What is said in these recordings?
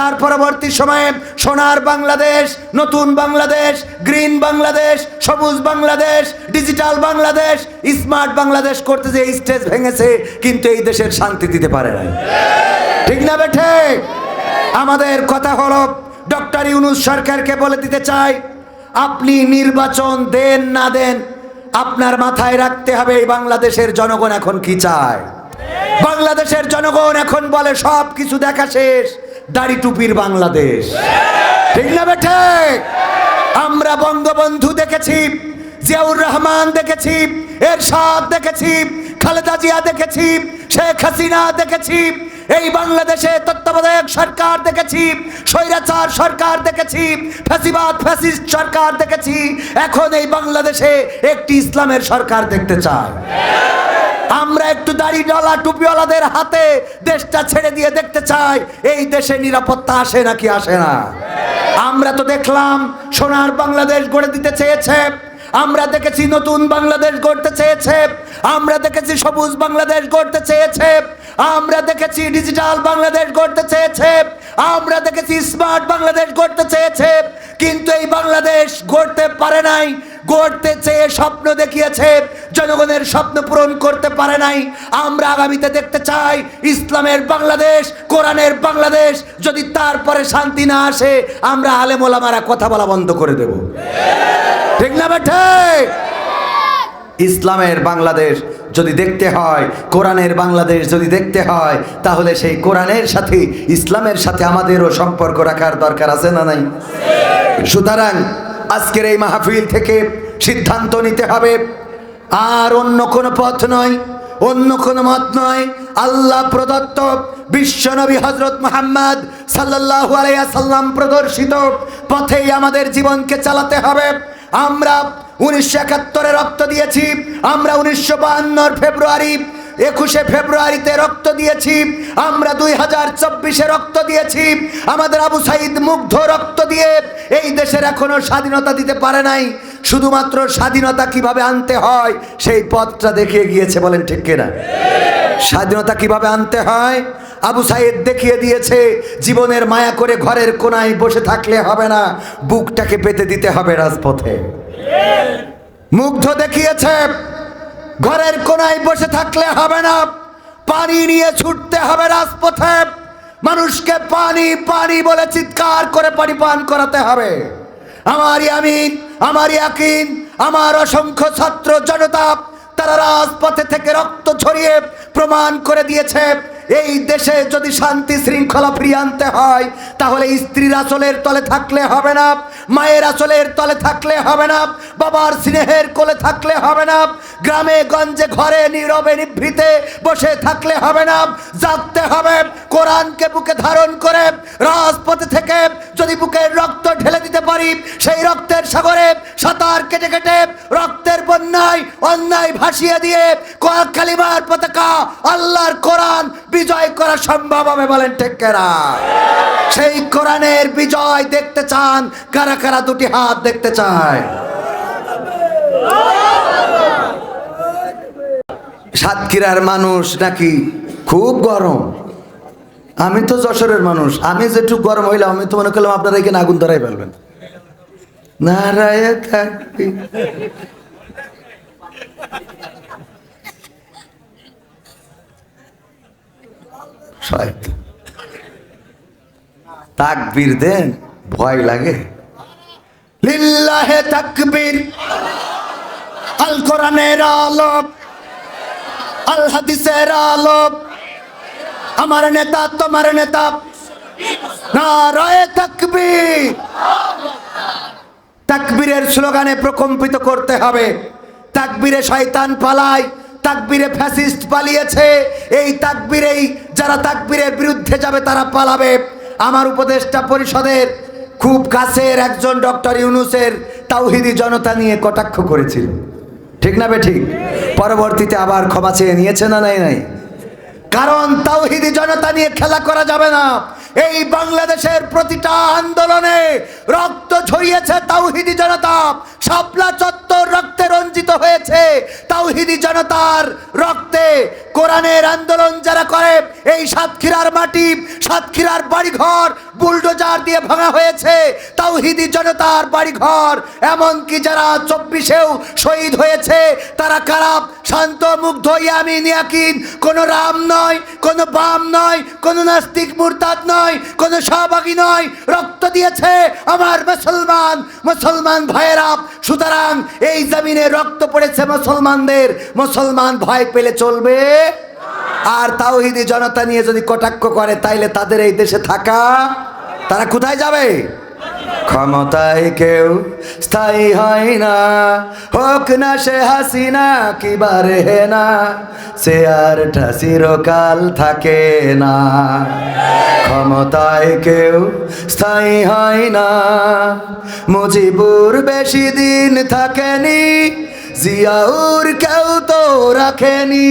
তার পরবর্তী সময়ে সোনার বাংলাদেশ, নতুন বাংলাদেশ, গ্রিন বাংলাদেশ, সবুজ বাংলাদেশ, ডিজিটাল বাংলাদেশ, স্মার্ট বাংলাদেশ করতে যে স্টেজ ভেঙেছে, কিন্তু এই দেশের শান্তি দিতে পারে না ঠিক না বেঠে? আমাদের কথা হলো, ডক্টর ইউনুস সরকারকে বলে দিতে চাই, আপনি নির্বাচন দেন না দেন, আপনার মাথায় রাখতে হবে এই বাংলাদেশের জনগণ এখন কি চায়। বাংলাদেশের জনগণ এখন বলে সব কিছু দেখা শেষ। দাড়ি টুপির বাংলাদেশ। ঠিক না বেঠে আমরা বঙ্গবন্ধু দেখেছি, জিয়াউর রহমান দেখেছি, এরশাদ দেখেছি, খালেদা জিয়া দেখেছি, শেখ হাসিনা দেখেছি, এই বাংলাদেশে তত্ত্বাবধায়ক সরকার দেখেছি, স্বৈরাচার সরকার দেখেছি, ফ্যাসিবাদ, ফ্যাসিস্ট সরকার দেখেছি। এখন এই বাংলাদেশে একটি ইসলামের সরকার দেখতে চায় আমরা একটু দাড়ি ডলা টুপিওয়ালাদের হাতে দেশটা ছেড়ে দিয়ে দেখতে চাই, এই দেশে নিরাপত্তা আসে নাকি আসে না? আমরা তো দেখলাম সোনার বাংলাদেশ গড়ে দিতে চেয়েছে, আমরা দেখেছি নতুন বাংলাদেশ গড়তে চেয়েছে, আমরা দেখেছি সবুজ বাংলাদেশ গড়তে চেয়েছে, আমরা দেখেছি ডিজিটাল বাংলাদেশ গড়তে চেয়েছে, আমরা দেখেছি স্মার্ট বাংলাদেশ গড়তে চেয়েছে, কিন্তু এই বাংলাদেশ গড়তে পারে নাই গড়তে চেয়ে স্বপ্ন দেখিয়েছে, জনগণের স্বপ্ন পূরণ করতে পারে নাই। আমরা আগামীতে দেখতে চাই, ইসলামের বাংলাদেশ, কোরআনের বাংলাদেশ, যদি তারপরে শান্তি না আসে, আমরা আলেমোলামারা কথা বলা বন্ধ করে দেব। ঠিক না বেঠে? ইসলামের বাংলাদেশ যদি দেখতে হয়, কোরআনের বাংলাদেশ যদি দেখতে হয়, তাহলে সেই কোরআনের সাথে, ইসলামের সাথে আমাদেরও সম্পর্ক রাখার দরকার আছে না নাই? সুতরাং আজকের এই মাহফিল থেকে সিদ্ধান্ত নিতে হবে। আর অন্য কোনো পথ নয়, অন্য কোনো মত নয়। আল্লাহ প্রদত্ত বিশ্বনবী হজরত মোহাম্মদ সাল্লাল্লাহু আলাইহি সাল্লাম প্রদর্শিত পথেই আমাদের জীবনকে চালাতে হবে। আমরা উনিশশো একাত্তরে রক্ত দিয়েছি, আমরা উনিশশো বাহান্নর ফেব্রুয়ারি একুশে ফেব্রুয়ারিতে রক্ত দিয়েছি। আমরা দুই হাজার চব্বিশে রক্ত দিয়েছি। আমাদের আবু সাইদ মুগ্ধ রক্ত দিয়ে এই দেশের এখনও স্বাধীনতা দিতে পারে নাই। শুধুমাত্র স্বাধীনতা কীভাবে আনতে হয়, সেই পথটা দেখিয়ে গিয়েছে, বলেন ঠিক কিনা? স্বাধীনতা কীভাবে আনতে হয়, আবু সাইদ দেখিয়ে দিয়েছে, জীবনের মায়া করে ঘরের কোনায় বসে থাকলে হবে না, বুকটাকে পেতে দিতে হবে রাজপথে। মুগ্ধ দেখিয়েছে ঘরের কোনায় বসে থাকলে হবে না। পানি নিয়ে ছুটতে হবে রাজপথে। মানুষকে পানি পানি বলে চিৎকার করে পানি পান করাতে হবে। আমারই আমিন, আমারই আকিন, আমার অসংখ্য ছাত্র জনতা, তারা রাজপথে থেকে রক্ত ছড়িয়ে প্রমাণ করে দিয়েছে, এই দেশে যদি শান্তি শৃঙ্খলা ফিরিয়ে আনতে হয়, তাহলে স্ত্রীর আচলের তলে থাকলে হবে না, মায়ের আচলের তলে থাকলে হবে না, বাবার স্নেহের কোলে থাকলে হবে না, গ্রামে, গঞ্জে, ঘরে, নীরবে, নিভৃতে বসে থাকলে হবে না, জাগতে হবে, কোরআনকে বুকে ধারণ করে রাজপথে থেকে যদি বুকের রক্ত ঢেলে দিতে পারি, সেই রক্তের সাগরে সাঁতার কেটে কেটে রক্তের বন্যায়, অন্যায় ভাসিয়ে দিয়ে কালিমার পতাকা আল্লাহর কোরআন বিজয় করা সম্ভব হবে বলেন টেকেরা সেই কোরআনের বিজয় দেখতে চান, কারা কারা দুটি হাত দেখতে চায়? সাতক্ষীরার মানুষ নাকি খুব গরম? আমি তো যশোরের মানুষ, আমি যেটুকু গরম হইলাম, আমি তো মনে করলাম আপনারা এখানে আগুন ধরাই ফেলবেন। নারায় থাকবি। তাকবীর দেন, ভয় লাগে। লিল্লাহে তাকবীর। আল কোরআনের আলোক, আল হাদিসের আলোক। আমার নেতা, তোমার নেতা। নারায়ে তাকবীর। তাকবীরের স্লোগানে প্রকম্পিত করতে হবে। তাকবীরে শয়তান পালায়। তাকবীরে ফ্যাসিস্ট পালিয়েছে। এই তাকবীরেই যারা তাকবীরের বিরুদ্ধে যাবে, তারা পালাবে। আমার উপদেষ্টা পরিষদের খুব কাছের একজন ডক্টর ইউনুসের তাওহিদি জনতা নিয়ে কটাক্ষ করেছিল। ঠিক না বে ঠিক? পরবর্তীতে আবার ক্ষমা চেয়ে নিয়েছে না নাই নাই? কারণ তাওহিদি জনতা নিয়ে খেলা করা যাবে না। এই বাংলাদেশের প্রতিটা আন্দোলনে রক্ত ঝরিয়েছে তাওহিদি জনতা। শাপলা রঞ্জিত হয়েছে। তাওহিদি জনতার রক্তে কোরআনের আন্দোলন যারা করে, এই সাতক্ষীরার মাটি, সাতক্ষীরার বাড়িঘর বুলডোজার দিয়ে ভাঙা হয়েছে। তাওহিদি জনতার বাড়িঘর, এমনকি যারা চব্বিশেও শহীদ হয়েছে, তারা কারাপ শান্ত, মুগ্ধ, ইয়ামিন, ইয়াকিন, কোনো রাম নয়, কোনো বাম নয়, কোনো নাস্তিক মুরতাদ নয়, কোনো সহভাগী নয়, রক্ত দিয়েছে আমার মুসলমান। মুসলমান ভাইয়েরা, সুতরাং এই জমিনে রক্ত পড়েছে মুসলমানদের। মুসলমান ভয় পেলে চলবে। আর তাও তাওহিদি জনতা নিয়ে যদি কটাক্ষ করে, তাইলে তাদের এই দেশে থাকা, তারা কোথায় যাবে? ক্ষমতায় কেউ স্থায়ী হয় না। হোক না সে হাসিনা কিবার হে না, সে আর চিরকাল থাকে না। ক্ষমতায় কেউ স্থায়ী হয় না। মুজিবুর বেশি দিন থাকেনি, জিয়াউর কেউ তো রাখেনি।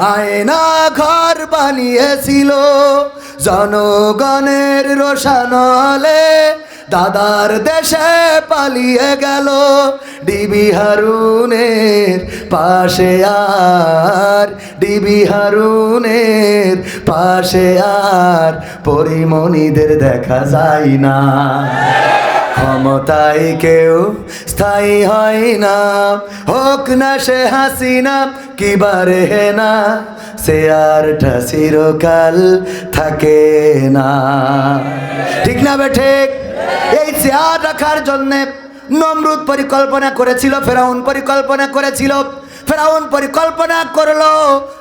আয়না ঘর বানিয়েছিল জনগণের রোশানলে। দাদার দেশে পালিয়ে গেল ডিবি হারুনের পাশে আর। ডিবি হারুনের পাশে আর, পরিমণিদের দেখা যায় না। ক্ষমতায় কেউ স্থায়ী হয় না। হোক না সে হাসিনা কিবারে হে না, সে আর চিরকাল থাকে না। ঠিক না বে, ঠিক? এই চেয়ার রাখার জন্যে নমরুদ পরিকল্পনা করেছিল, ফেরাউন পরিকল্পনা করেছিল। ফেরাউন পরিকল্পনা করল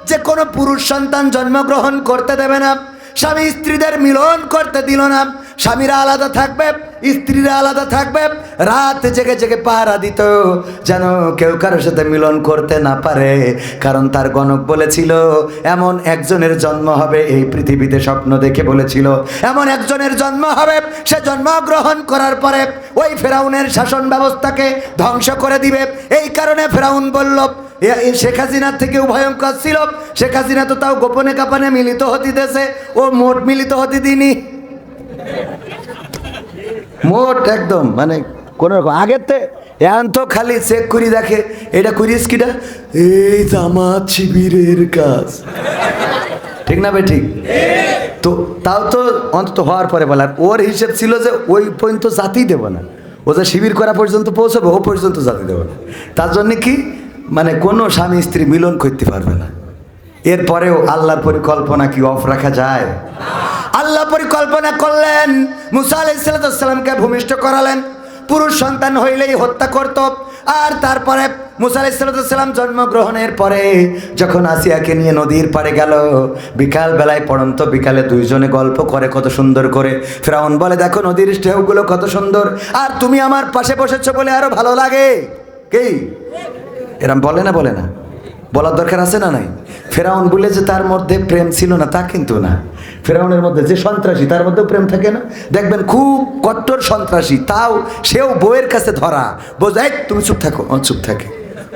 যে কোনো পুরুষ সন্তান জন্মগ্রহণ করতে দেবে না, স্বামী স্ত্রীদের মিলন করতে দিল না, স্বামীরা আলাদা থাকবে স্ত্রীরা আলাদা থাকবে, রাত জেগে জেগে পাহারা দিত, যেন কেউ কারোর সাথে মিলন করতে না পারে। কারণ তার গণক বলেছিল, এমন একজনের জন্ম হবে, এই পৃথিবীতে স্বপ্ন দেখে বলেছিল, এমন একজনের জন্ম হবে, সে জন্মগ্রহণ করার পরে ওই ফেরাউনের শাসন ব্যবস্থাকে ধ্বংস করে দিবে। এই কারণে ফেরাউন বলল শেখ হাসিনার থেকেও ভয়ঙ্কর ছিল। শেখ হাসিনা তো তাও গোপনে কাপানে মিলিত হতে দেশে ও মোট মিলিত হতে দিনি মোট একদম মানে কোন রকম। আগের তে এখন তো খালি চেক করি দেখে, এটা করিস কিটা? এই জামাত শিবিরের কাজ। ঠিক না ভাই ঠিক? তো তাও তো অন্তত হওয়ার পরে বলার ওর হিসেব ছিল যে ওই পর্যন্ত জাতি দেবো না। ও যে শিবির করা পর্যন্ত পৌঁছবে, ও পর্যন্ত জাতি দেবো না। তার জন্য কি? মানে কোনো স্বামী স্ত্রী মিলন করতে পারবে না। এরপরেও আল্লাহর পরিকল্পনা কি অফ রাখা যায়? আল্লাহ পরিকল্পনা করলেন। মুসা আলাইসালামকে ভূমিষ্ঠ করালেন। পুরুষ সন্তান হইলেই হত্যা করত। আর তারপরে মুসা আলাইসালাম জন্মগ্রহণের পরে যখন আসিয়াকে নিয়ে নদীর পারে গেল, বিকাল বেলায় পড়ন্ত বিকালে দুইজনে গল্প করে কত সুন্দর করে। ফেরাউন বলে, দেখো নদীর ঢেউগুলো কত সুন্দর। আর তুমি আমার পাশে বসেছো বলে আরও ভালো লাগে। কি? এরম বলে না বলে না? বলার দরকার আছে না নাই? ফেরাউন বলে যে তার মধ্যে প্রেম ছিল না, তা কিন্তু না। ফেরাউনের মধ্যে যে সন্ত্রাসী, তার মধ্যেও প্রেম থাকে না। দেখবেন খুব কট্টর সন্ত্রাসী, তাও সেও বইয়ের কাছে ধরা। বোঝাই তুমি চুপ থাকো। চুপ থাকে।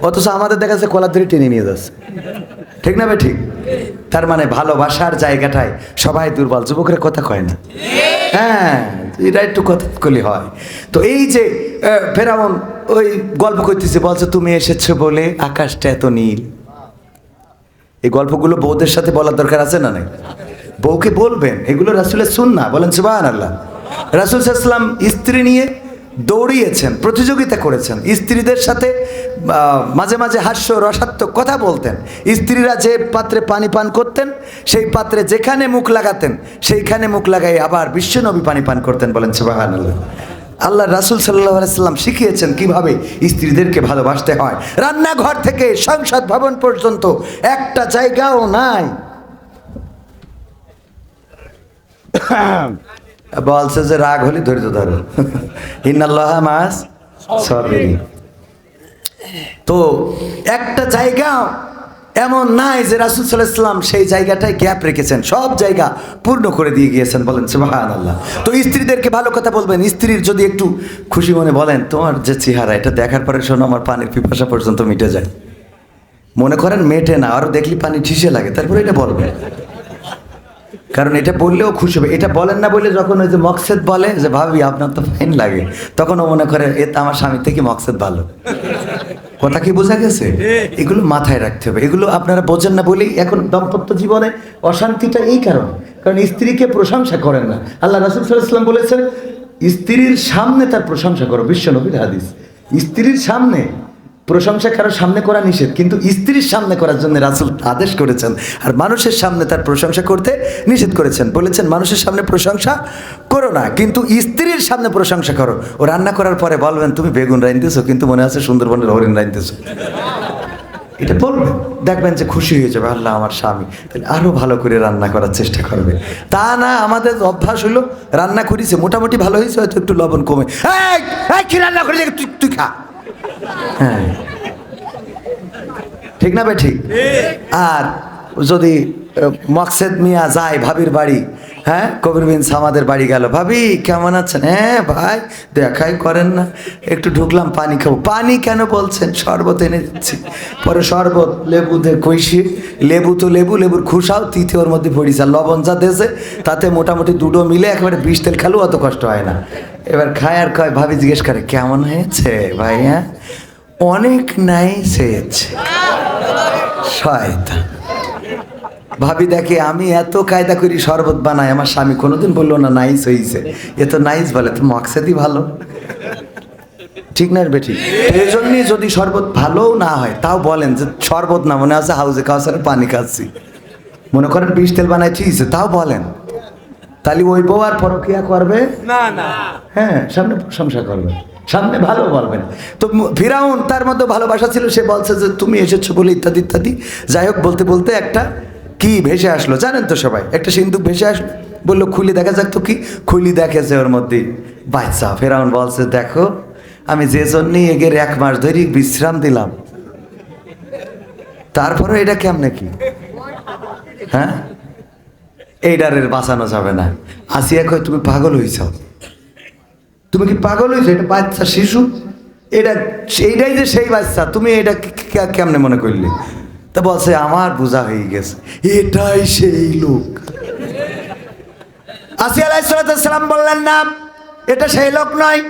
অথচ আমাদের দেখা যাচ্ছে কলার ধরে টেনে নিয়ে যাচ্ছে। ঠিক না ঠিক? তার মানে ভালোবাসার জায়গাটায় সবাই দুর্বল। যুবকের কথা কয় না। হ্যাঁ এটা একটু কথা কলি হয়। তো এই যে ফেরাউন ওই গল্প করতেছে, বলছে, তুমি এসেছ বলে আকাশটা এত নীল। এই গল্পগুলো বউদের সাথে বলার দরকার আছে না নাই? বউকে বলবেন, এগুলো রাসুলের শুন না বলেন সুবাহ আল্লাহ রাসুল ইসলাম স্ত্রী নিয়ে দৌড়িয়েছেন, প্রতিযোগিতা করেছেন। স্ত্রীদের সাথে মাঝে মাঝে হাস্য, রসাত্মক কথা বলতেন। স্ত্রীরা যে পাত্রে পানি পান করতেন, সেই পাত্রে যেখানে মুখ লাগাতেন, সেইখানে মুখ লাগাই আবার বিশ্বনবী পানি পান করতেন। বলেন সুবাহ আল্লাহ আল্লাহ রাসুল সাল্লাহ সাল্লাম শিখিয়েছেন কীভাবে স্ত্রীদেরকে ভালোবাসতে হয়। রান্নাঘর থেকে সংসদ ভবন পর্যন্ত একটা জায়গাও নাই। বলছে যে রাগ হলে ধৈর্য ধরো। মাস সবেরি তো একটা জায়গা এমন নাই যে রাসুল সাল্লাহাম সেই জায়গাটায় গ্যাপ রেখেছেন, সব জায়গা পূর্ণ করে দিয়ে গিয়েছেন বলেন সুবাহান আল্লাহ তো স্ত্রীদেরকে ভালো কথা বলবেন, স্ত্রীর যদি একটু খুশি মনে বলেন, তোমার যে চেহারা, এটা দেখার পরে শোনো, আমার পানির পিপাসা পর্যন্ত মিটে যায়। মনে করেন মেটে না আরও দেখলি পানি ঠিসে লাগে, তারপরে এটা বলবেন। কারণ এটা বললেও খুশি হবে। এটা বলেন না বলে যখন ওই যে মকসেদ বলে যে, ভাবি, আপনার তো ফাইন লাগে। তখন ও মনে করে, এ আমার স্বামী থেকে মকসেদ ভালো। কথা কি বোঝা গেছে? এগুলো মাথায় রাখতে হবে। এগুলো আপনারা বোঝেন না বলেই এখন দাম্পত্য জীবনে অশান্তিটা এই কারণ। কারণ স্ত্রীকে প্রশংসা করেন না। আল্লাহ রাসুল সাল্লাম বলেছেন, স্ত্রীর সামনে তার প্রশংসা করো। বিশ্ব নবীর হাদিস। স্ত্রীর সামনে প্রশংসা কারও সামনে করা নিষেধ, কিন্তু স্ত্রীর সামনে করার জন্য রাসুল আদেশ করেছেন আর মানুষের সামনে তার প্রশংসা করতে নিষেধ করেছেন। বলেছেন, মানুষের সামনে প্রশংসা করো না, কিন্তু স্ত্রীর সামনে প্রশংসা করো। ও রান্না করার পরে বলবেন, তুমি বেগুন রাইনতেছো কিন্তু মনে আছে সুন্দরবনের হরিণ রাইনতেছো এটা বলবে। দেখবেন যে খুশি হয়ে যাবে, আল্লাহ আমার স্বামী, তাহলে আরও ভালো করে রান্না করার চেষ্টা করবে। তা না, আমাদের অভ্যাস হলো রান্না করেছে, মোটামুটি ভালো হয়েছে, হয়তো একটু লবণ কমে। রান্না তুই তুই খা। হ্যাঁ ঠিক না বে ঠিক আর যদি মকসেদ মিয়া যায় ভাবির বাড়ি হ্যাঁ? কবির বিন সামাদের বাড়ি গেল। ভাবি কেমন আছেন? হ্যাঁ ভাই দেখাই করেন না। একটু ঢুকলাম পানি খাব। পানি কেন বলছেন? শরবত এনে দিচ্ছি। পরে শরবত লেবু দে কইসি। লেবু তো লেবু লেবুর খুশাও তিথি ওর মধ্যে পড়িস আর লবণ যা দেশে তাতে মোটামুটি দুটো মিলে একেবারে বিষ তেল খালেও অত কষ্ট হয় না। এবার খায় আর কয় ভাবি জিজ্ঞেস করে কেমন হয়েছে ভাই হ্যাঁ অনেক নাই হয়েছে। শয়তান। ভাবি দেখে আমি এত কায়দা করি শরবত বানাই আমার স্বামী কোনোদিন বলল না নাইস হয়েছে এ তো নাইস বলে তো মকসেদই ভালো। ঠিক না বেটি? এই জন্যই যদি শরবত ভালোও না হয় তাও বলেন যে শরবত না মনে আছে হাউজে কাউসারে পানি খাচ্ছি। মনে করেন বিষ তেল বানাইছিস তাও বলেন। তাহলে ওই বউ আর পরকিয়া করবে? না না। হ্যাঁ সামনে প্রশংসা করবে। সামনে ভালো বলবেন তো ফিরাউন তার মধ্যে ভালোবাসা ছিল সে বলছে যে তুমি এসেছ বলে ইত্যাদি ইত্যাদি। যাই হোক বলতে বলতে একটা কি ভেসে আসলো? জানেন তো সবাই, একটা সিন্ধুক ভেসে আসলো, বলল, খুলি, দেখা যাক তো কি? খুলি দেখেছে ওর মধ্যে বাচ্চা ফেরাউন বলছে, দেখো, আমি যে জন্যই এগের এক মাস ধরে বিশ্রাম দিলাম তারপরে এটা কেমনে কি? হ্যাঁ? এইটারের বাঁচানো যাবে না। আসিয়া কয়, তুমি পাগল হয়েছ তুমি কি পাগল হয়েছো এটা বাচ্চা শিশু? এটা সেইটাই যে সেই বাচ্চা, তুমি এটা কেমনে মনে করলে? তা বলছে, আমার বোঝা হয়ে গেছে। এটাই সেই লোক। আসি আলাইসালাম বললেন, না, এটা সেই লোক নয়।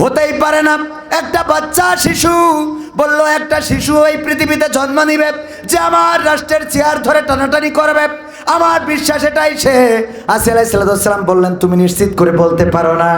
হতেই পারে না। একটা বাচ্চা, শিশু। বলল, একটা শিশু এই পৃথিবীতে জন্ম নিবে, যে আমার রাষ্ট্রের চেয়ার ধরে টানাটানি করবে। আমার বিশ্বাস এটাই সে। আসি আলাইসাল্লাম বললেন, তুমি নিশ্চিত করে বলতে পারো না,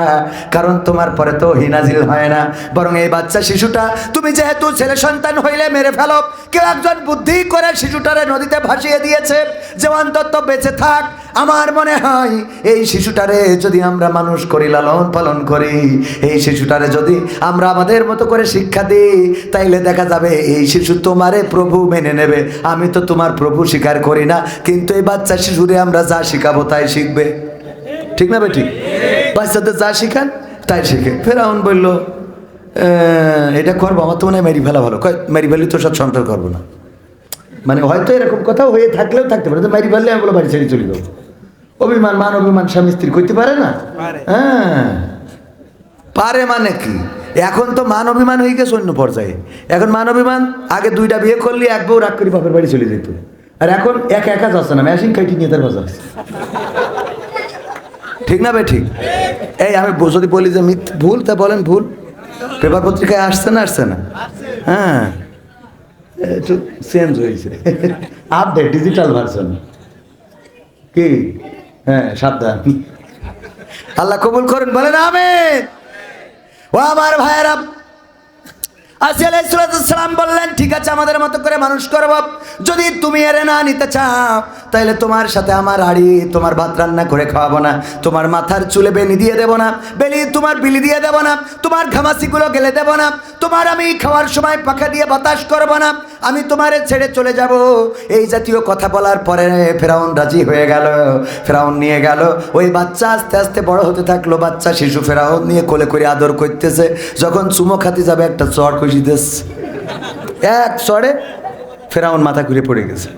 কারণ তোমার পরে তো হিনাজিল হয় না। বরং এই বাচ্চা শিশুটা, তুমি যেহেতু ছেলে সন্তান হইলে মেরে ফেলো, কেউ একজন বুদ্ধি করে শিশুটারে নদীতে ভাসিয়ে দিয়েছে। যে অন্তত বেঁচে থাক আমার মনে হয় এই শিশুটারে যদি আমরা মানুষ করি লালন পালন করি এই শিশুটারে যদি আমরা আমাদের মতো করে শিক্ষা দিই তাইলে দেখা যাবে এই শিশু তোমারে প্রভু মেনে নেবে। আমি তো তোমার প্রভু স্বীকার করি না কিন্তু এই বাচ্চা শিশুরে আমরা যা শিখাবো তাই শিখবে। ঠিক না বেটি? বাচ্চাদের যা শিখান তাই শিখে। ফেরাউন বলল "আহ, এটা করব আমার তো মনে হয় মেরি ফেলা ভালো। মেরি ফেলি তো সব সংসার করব না। মানে হয়তো এরকম কথা হয়ে থাকলেও থাকতে পারে তো মারি আমি বলো বাড়ি ছেড়ে চলে যাব। অভিমান মান অভিমান স্বামী স্ত্রী করতে পারে না? হ্যাঁ। পারে মানে কি? এখন তো মান অভিমান হয়ে গেছে অন্য পর্যায়ে। এখন মান অভিমান আগে দুইটা বিয়ে করলে এক বউ রাগ করে বাপের বাড়ি চলে যেত। আর এখন একা একা যাচ্ছে না মেশিন কাটি নিয়ে তার বাজার ঠিক না ভাই ঠিক? এই আমি যদি বলি যে মিথ ভুল তা বলেন ভুল। পেপার পত্রিকায় আসছে না আসছে না? হ্যাঁ। একটু চেঞ্জ হয়েছে। আপডেট ডিজিটাল ভার্সন কি? হ্যাঁ সাবধান। আল্লাহ কবুল করেন বলেন আমি ও আমার ভাইয়েরা আলাইসালাম বললেন, ঠিক আছে, আমাদের মতো করে মানুষ করব। যদি তুমি এরে না নিতে চাও তাহলে তোমার সাথে আমার তোমার ভাত রান্না করে খাওয়াবো না। তোমার মাথার চুলে বেনি দিয়ে দেবো না, বেলি, তোমার বিলি দিয়ে দেবো না, তোমার ঘামাসিগুলো গেলে দেবো না, তোমার আমি খাওয়ার সময় পাখা দিয়ে বাতাস করব না, আমি তোমারে ছেড়ে চলে যাব। এই জাতীয় কথা বলার পরে ফেরাউন রাজি হয়ে গেল। ফেরাউন নিয়ে গেল। ওই বাচ্চা আস্তে আস্তে বড় হতে থাকল। বাচ্চা শিশু ফেরাউন নিয়ে কোলে করে আদর করতেছে। যখন চুমো খাতে যাবে একটা চড় কষিতেস এক চড়ে ফেরাউন মাথা ঘুরে পড়ে গেছে।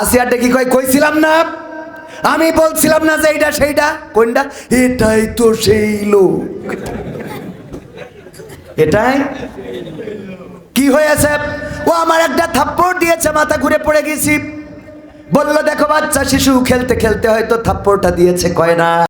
আসিয়া ডেকে কই কইছিলাম না? আমি বলছিলাম না যে এইটা সেইটা কোনটা এটাই তো সেই লোক। এটাই? কি হয়েছে? ও আমার একটা থাপ্পড় দিয়েছে, মাথা ঘুরে পড়ে গেছি। বলল, দেখো বাচ্চা, শিশু খেলতে খেলতে হয়তো থাপ্পড়টা দিয়েছে, কয় না?